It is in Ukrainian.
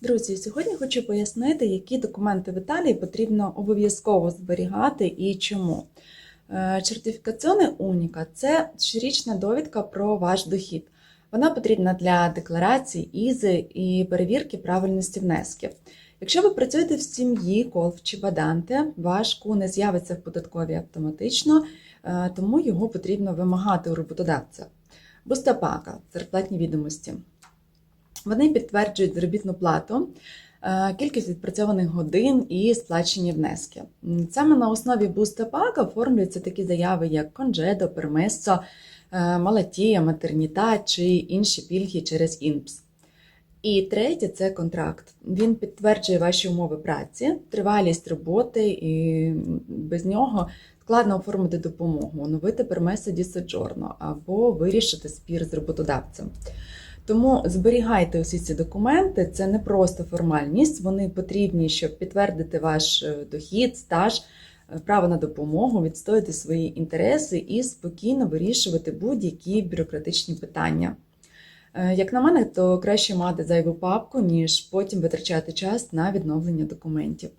Друзі, сьогодні хочу пояснити, які документи в Італії потрібно обов'язково зберігати і чому. Е, Сертифікаціоне Уніка це щорічна довідка про ваш дохід. Вона потрібна для декларації, ізи і перевірки правильності внесків. Якщо ви працюєте в сім'ї, колф чи баданте, ваш ку не з'явиться в податковій автоматично, е, тому його потрібно вимагати у роботодавця. Бустапака зарплатні відомості. Вони підтверджують заробітну плату, е, кількість відпрацьованих годин і сплачені внески. Саме на основі бустапака оформлюються такі заяви, як конжедо, пермесо, е, малатія, матерніта чи інші пільги через ІНПС. І третє це контракт. Він підтверджує ваші умови праці, тривалість роботи, і без нього складно оформити допомогу, оновити пермеса ді соджорно або вирішити спір з роботодавцем. Тому зберігайте усі ці документи, це не просто формальність, вони потрібні, щоб підтвердити ваш е, дохід, стаж, е, право на допомогу, відстояти свої інтереси і спокійно вирішувати будь-які бюрократичні питання. Е, Як на мене, то краще мати зайву папку, ніж потім витрачати час на відновлення документів.